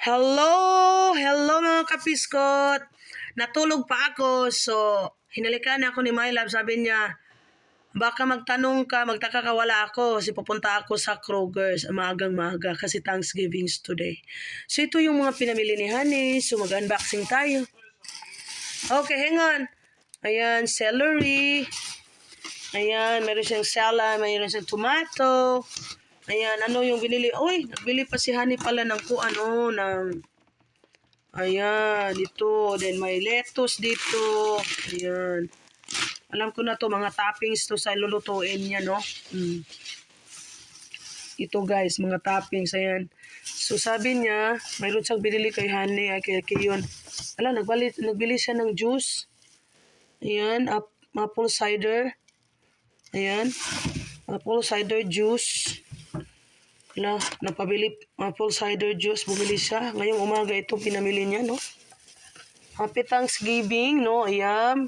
Hello! Hello mga kapiskot! Natulog pa ako, so hinalikan ako ni My Love. Sabi niya, baka magtanong ka, magtaka ako kasi pupunta ako sa Kroger's maagang maaga kasi Thanksgiving's today. So ito yung mga pinamili ni Honey. So mag-unboxing tayo. Okay, hang on. Ayan, celery. Ayan, meron siyang salad, meron siyang tomato. Ayan, ano yung binili? Uy, nagbili pa si Honey pala ng kung ano, ng... Ayan, dito. Then may lettuce dito. Ayan. Alam ko na to, mga toppings to sa lulutuin niya, no? Mm. Ito guys, mga toppings, ayan. So sabi niya, mayroon siyang binili kay Honey, ay kay Kiyon. Ala, nagbali, nagbili siya ng juice. Ayan, ap- apple cider. Ayan, apple cider juice. Ala, napabili apple cider juice, bumili siya. Ngayong umaga ito pinamili niya, no? Happy Thanksgiving, no? Ayan.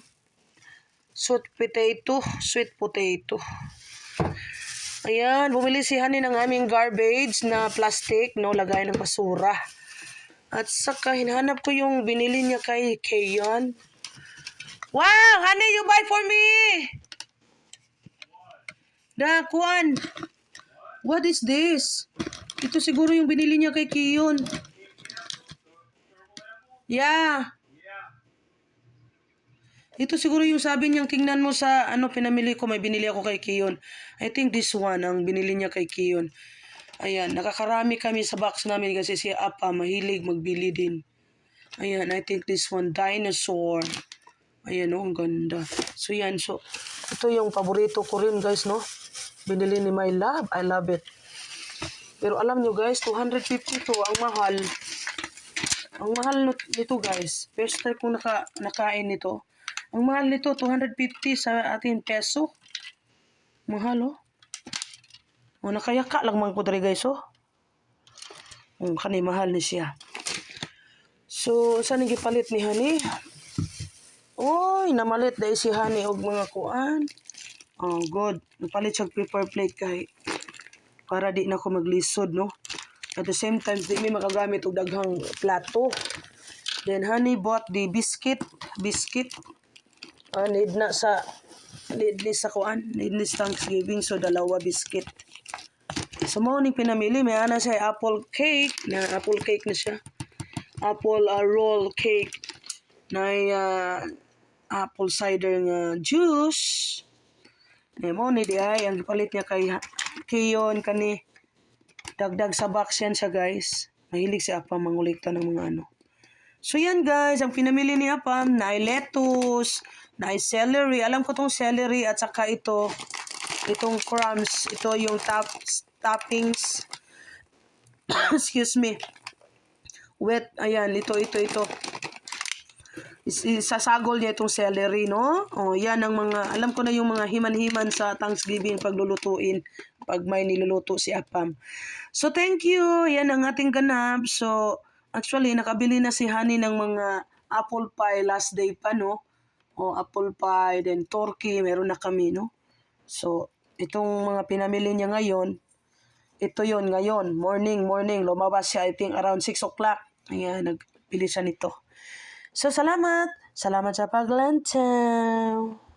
Sweet potato, sweet potato. Ayan, bumili si Honey ng aming garbage na plastic, no? Lagay ng basura. At saka, hinahanap ko yung binili niya kay Kayon. Wow! Honey, you buy for me! Da, kuan. What is this? Ito siguro yung binili niya kay Kiyon. Yeah. Ito siguro yung sabi niyang tingnan mo sa ano pinamili ko, may binili ako kay Kiyon. I think this one ang binili niya kay Kiyon. Ayan, nakakarami kami sa box namin kasi si Apa mahilig magbili din. Ayan, I think this one, dinosaur. Ayan, oh, ang ganda. So, yan. So, ito yung paborito ko rin, guys, no? Binili ni My Love. I love it. Pero alam nyo, guys, 250 to. Ang mahal. Ang mahal nito- guys. First time kong naka, nakain nito. Ang mahal nito, 250 sa ating peso. Mahal, oh. O, nakayaka lang ko dali, guys, oh. Ang kanay mahal ni siya. So, saan gipalit ni Honey? Oy, namalit dahil si Honey og mga kuan. Oh, good. Napalit siya paper plate kay para di na ako maglisod, no? At the same time, di mi makagamit og daghang plato. Then, Honey bought the biscuit. Biscuit. Ah, need na sa ni sa kuan. Sa Thanksgiving. So, dalawa biscuit. So, mo ni pinamili. May ana siya apple cake. Na apple cake na siya. Apple uh, roll cake na uh, apple cider nga juice. Eh, mo ni di ay ang gipalit niya kay Kiyon kani dagdag sa box yan siya guys. Mahilig si Apam mangulikta ng mga ano. So yan guys, ang pinamili ni Apam na lettuce, na celery. Alam ko tong celery at saka ito, itong crumbs. Ito yung top, toppings. Excuse me. Wet, ayan, ito, ito, ito. Isasagol niya itong celery, no? O, yan ang mga, alam ko na yung mga himan-himan sa Thanksgiving paglulutuin pag may niluluto si Apam. So, thank you. Yan ang ating ganap. So, actually, nakabili na si Honey ng mga apple pie last day pa, no? O, apple pie, then turkey, meron na kami, no? So, itong mga pinamili niya ngayon, ito yon ngayon, morning, morning, lumabas siya, I think, around 6 o'clock. Ayan, nagbili siya nito. So, salamat. Salamat sa paglantaw.